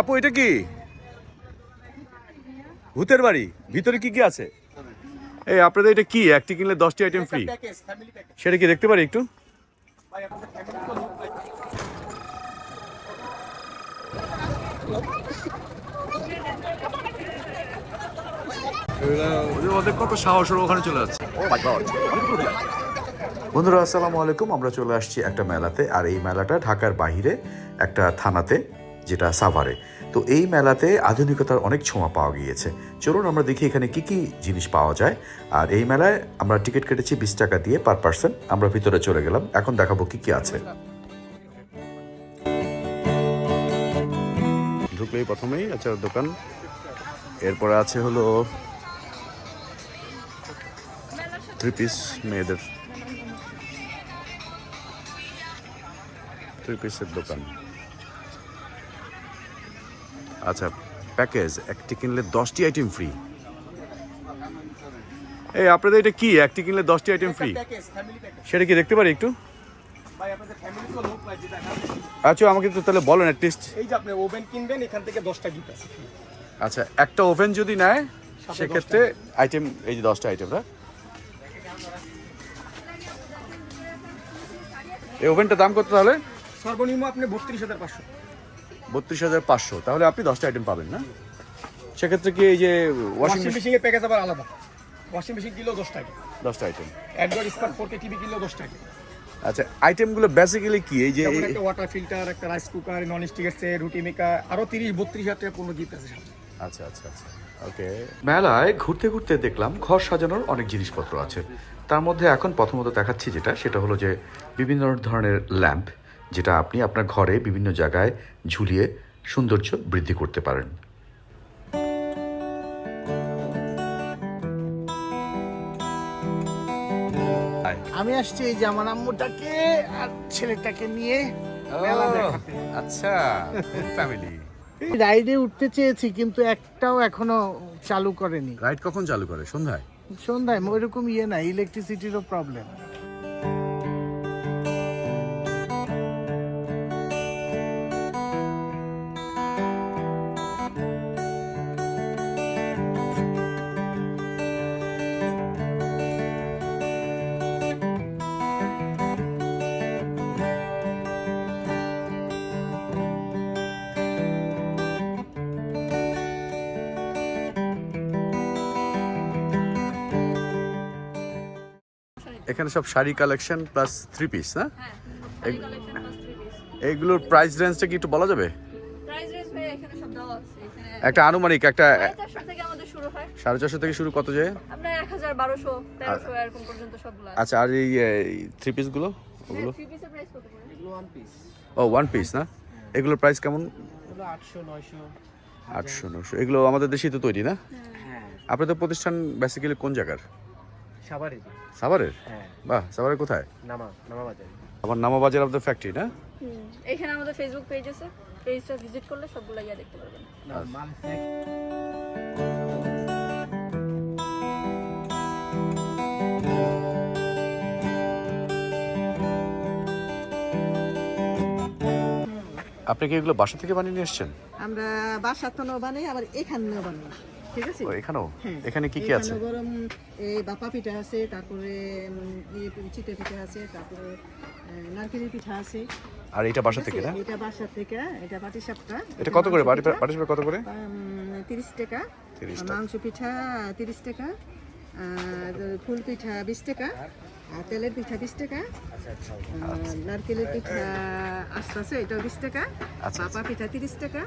আপু, এটা কি? ভূতের বাড়ি। ভিতরে কি কি আছে? এই, আপনাদের এটা কি? একটি কিনলে দশটি আইটেম ফ্রি সেটা কি দেখতে পারি একটু? ওখানে চলে যাচ্ছে। বন্ধুরা, আসসালামু আলাইকুম। আমরা চলে আসছি একটা মেলাতে, আর এই মেলাটা ঢাকার বাইরে একটা থানাতে। যেটা সাভারে। তো এই মেলাতে আধুনিকতার অনেক ছোঁয়া পাওয়া গিয়েছে। চলুন আমরা দেখি এখানে কি কি জিনিস পাওয়া যায়। আর এই মেলায় আমরা টিকিট কেটেছি বিশ টাকা দিয়ে পার পার্সন। আমরা ভিতরে চলে গেলাম। এখন দেখাবো কি কি আছে। ঢুকলেই প্রথমেই আচ্ছা দোকান। এরপরে আছে হলো থ্রি পিস মেয়েদের। থ্রি পিসের দোকান। আচ্ছা প্যাকেজ একটি কিনলে দশটি আইটেম ফ্রি এই আপনাদের এটা কি? একটি কিনলে দশটি আইটেম ফ্রি সেটা কি দেখতে পারি একটু। আচ্ছা আমাকে তো তাহলে বলেন অ্যাটলিস্ট এই যে আপনি ওভেন কিনবেন এখান থেকে দশটা গিফট আছে। আচ্ছা একটা ওভেন যদি নেয় সেক্ষেত্রে আইটেম এই যে দশটা আইটেম না? এই ওভেনটার দাম কত তাহলে? সর্বনিম্ন আপনি বত্রিশ হাজার পাঁচশো। বত্রিশ হাজার পাঁচশো। তাহলে আপনি দশটা আইটেম পাবেন না? সেক্ষেত্রে কি এই যে ওয়াশিং ওয়াশিং মেশিন মেশিনের প্যাকেজ আবার আলাদা। ওয়াশিং মেশিন কিলো দশ টাকা দশটা item android smart four K TV kilo দশ টাকা আচ্ছা আইটেমগুলো বেসিক্যালি কি? এই যে একটা ওয়াটার ফিল্টার একটা রাইস কুকার নন স্টিকের সেট রুটি মেকার আরও তিরিশ বত্রিশ হাজার টাকা পণ্য গিফট আছে আচ্ছা আচ্ছা আচ্ছা। ওকে। মেলায় ঘুরতে ঘুরতে দেখলাম ঘর সাজানোর অনেক জিনিসপত্র আছে। তার মধ্যে এখন প্রথমত দেখাচ্ছি যেটা সেটা হলো যে বিভিন্ন ধরনের ল্যাম্প। যেটা আপনি আপনার ঘরে বিভিন্ন জায়গায় ঝুলিয়ে সৌন্দর্য বৃদ্ধি করতে পারেন। আমি আসছি এই যে আমার আম্মুটাকে আর ছেলেটাকে নিয়ে মেলা দেখাতে। আচ্ছা ফ্যামিলি রাইডে উঠতে চেয়েছি কিন্তু একটাও এখনও চালু করেনি। রাইড কখন চালু করে? সন্ধ্যায়? সন্ধ্যায় ওইরকম ইয়ে না ইলেকট্রিসিটিরও প্রবলেম এখানে সব sari collection plus three piece না? হ্যাঁ এইগুলোর প্রাইস রেঞ্জটা কি একটু বলা যাবে? প্রাইস রেঞ্জ ভাই এখানে সব দেওয়া আছে। এখানে একটা আনুমানিক একটা সাড়ে চারশো থেকে শুরু হয়। কত আছে। আচ্ছা আর এই থ্রি পিসগুলো ওগুলো? থ্রি পিসের প্রাইস কত করে? ও ওয়ান পিস না? এগুলোর প্রাইস কেমন? আটশো নয়শো। আটশো নশো এগুলো আমাদের দেশেই তো তৈরি না? হ্যাঁ। আপনাদের প্রতিষ্ঠান বেসিক্যালি কোন জায়গার? সাবারে সাভারের? হ্যাঁ। বাহ সাভারের কোথায়? নামা নামা বাজার। আমার নামাবাজার অফ দ্য ফ্যাক্টরি না? হুম এখানে আমাদের ফেসবুক পেজ আছে। পেজটা ভিজিট করলে সবগুলো ইয়া দেখতে পারবেন। আপনি কি এগুলো বাসা থেকে বানিয়ে নিয়ে এসছেন? আমরা বাসার তো বানাই আবার এখানেও বানাই ঠিক আছে? এখানেও? হ্যাঁ। এখানে কি কি আছে? গরম এই বাপা পিঠা আছে তারপরে চিতে পিঠা আছে তারপরে নারকেলের পিঠা আছে। আর এটা বাসা থেকে না? এটা বাসার থেকে এটা পাটি সাপটা। এটা কত করে? বাড়ি বাড়ি কত করে? তিরিশ টাকা। 30 টাকা। মাংস পিঠা তিরিশ টাকা। আর ফুল পিঠা বিশ টাকা। আর তেলের পিঠা বিশ টাকা। আর নারকেলের পিঠা আস্তে আছে এটাও বিশ টাকা। আচ্ছা, বাপা পিঠা তিরিশ টাকা।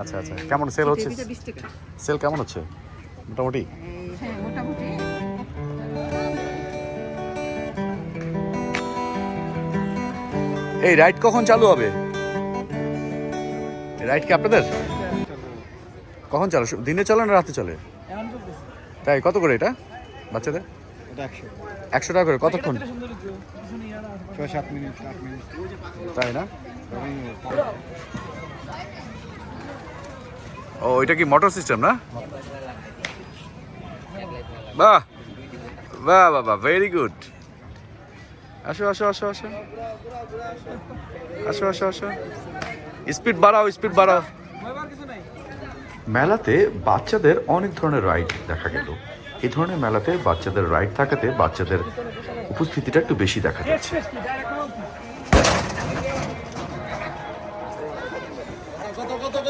আচ্ছা আচ্ছা। কেমন সেল হচ্ছে? সেল কেমন হচ্ছে? মোটামুটি? এই, হ্যাঁ মোটামুটি। এই রাইড কখন চালু হবে? রাইড কি আপনাদের? কখন চালু? দিনে চলে না রাতে চলে? তাই কত করে এটা বাচ্চাদের? একশো। টাকা করে কতক্ষণ? তাই না? ও, এটা কি মোটর সিস্টেম না? বাহ বাহ বাহ বাহ ভেরি গুড আসো আসো আসো আসো। আসো আসো আসো। স্পিড বাড়াও স্পিড বাড়াও। মেলাতে বাচ্চাদের অনেক ধরনের রাইড দেখা গেল। এই ধরনের মেলাতে বাচ্চাদের রাইড থাকাতে বাচ্চাদের উপস্থিতিটা একটু বেশি দেখা যাচ্ছে।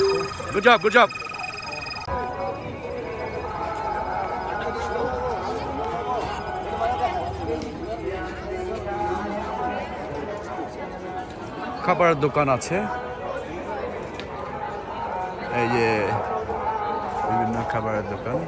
Good job, good job. খাবার দোকান আছে এই যে বিভিন্ন খাবারের দোকান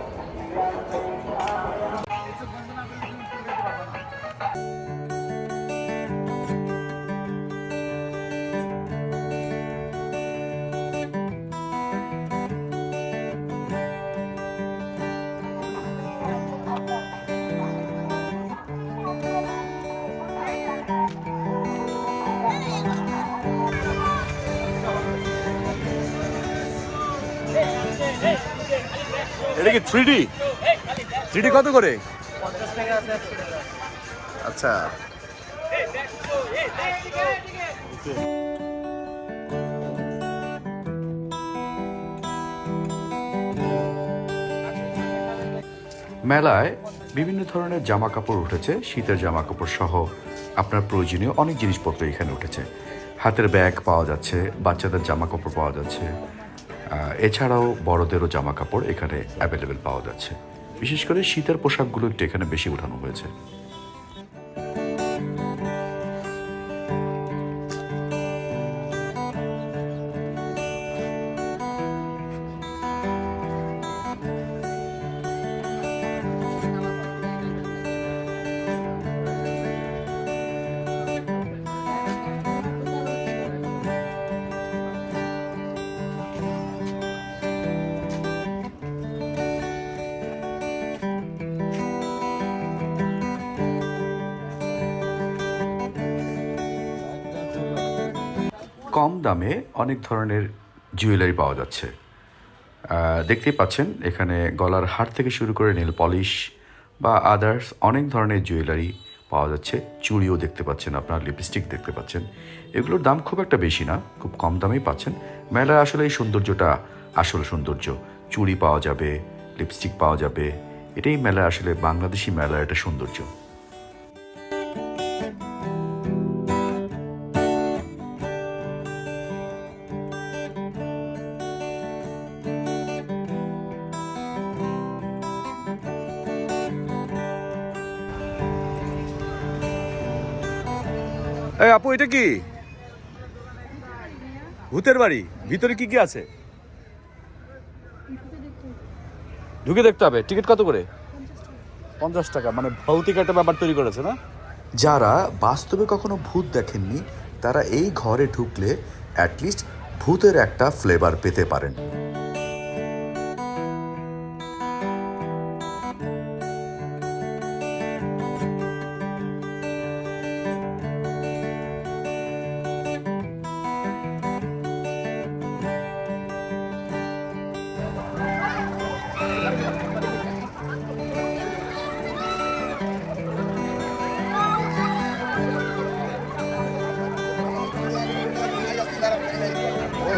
এটা কি থ্রি ডি থ্রি ডি কত করে? আচ্ছা। মেলায় বিভিন্ন ধরনের জামা কাপড় উঠেছে, শীতের জামা কাপড় সহ। আপনার প্রয়োজনীয় অনেক জিনিসপত্র এখানে উঠেছে। হাতের ব্যাগ পাওয়া যাচ্ছে, বাচ্চাদের জামা কাপড় পাওয়া যাচ্ছে। এছাড়াও বড়দেরও জামা কাপড় এখানে অ্যাভেলেবেল পাওয়া যাচ্ছে। বিশেষ করে শীতের পোশাকগুলো একটু এখানে বেশি উঠানো হয়েছে। কম দামে অনেক ধরনের জুয়েলারি পাওয়া যাচ্ছে। দেখতেই পাচ্ছেন, এখানে গলার হার থেকে শুরু করে নেল পলিশ বা আদার্স অনেক ধরনের জুয়েলারি পাওয়া যাচ্ছে। চুড়িও দেখতে পাচ্ছেন আপনার লিপস্টিক দেখতে পাচ্ছেন। এগুলোর দাম খুব একটা বেশি না, খুব কম দামেই পাচ্ছেন। মেলার আসলে এই সৌন্দর্যটা আসল সৌন্দর্য। চুড়ি পাওয়া যাবে লিপস্টিক পাওয়া যাবে, এটাই মেলা আসলে বাংলাদেশি মেলার একটা সৌন্দর্য। এই আপু, এটা কি? ভূতের বাড়ি। ভিতরে কি কি আছে? ঢুকে দেখতে হবে। টিকিট কত করে? পঞ্চাশ টাকা। মানে ভৌতিক একটা ব্যাপার তৈরি করেছে, না? যারা বাস্তবে কখনো ভূত দেখেননি, তারা এই ঘরে ঢুকলে অ্যাটলিস্ট ভূতের একটা ফ্লেভার পেতে পারেন।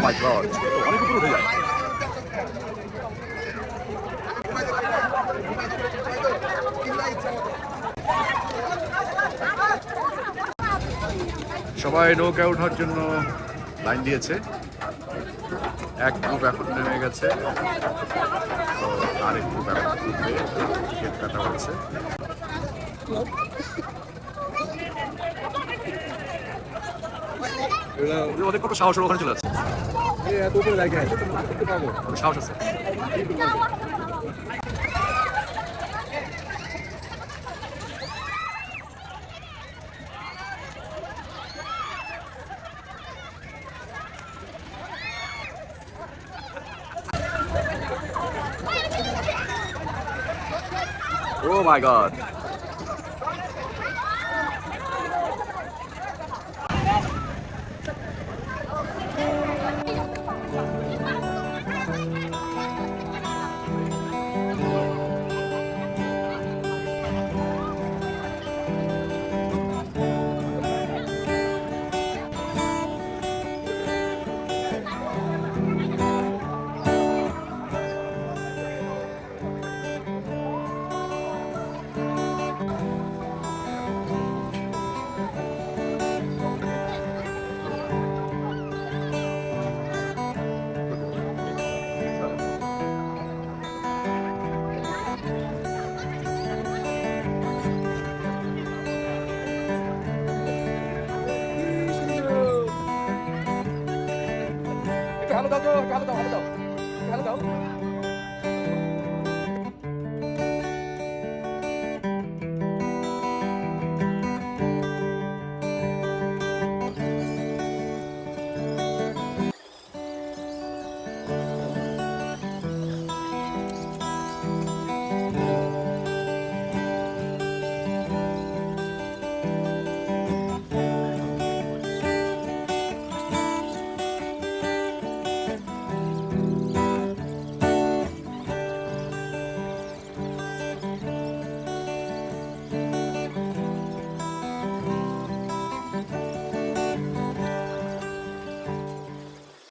মাই গড অনেক উপরে উঠে যায় সবাই নৌকা ওঠার জন্য লাইন দিয়েছে। এক গ্রুপ এখন নেমে গেছে। আরেক গ্রুপ এখন উঠবে টিকিট কাটা হয়েছে। ওদের কত সাহস ওখানে চলে যাচ্ছে সাহস আছে Oh my god. ভালো দাও তো ভালো দাও ভালো দাও ভালো দাও।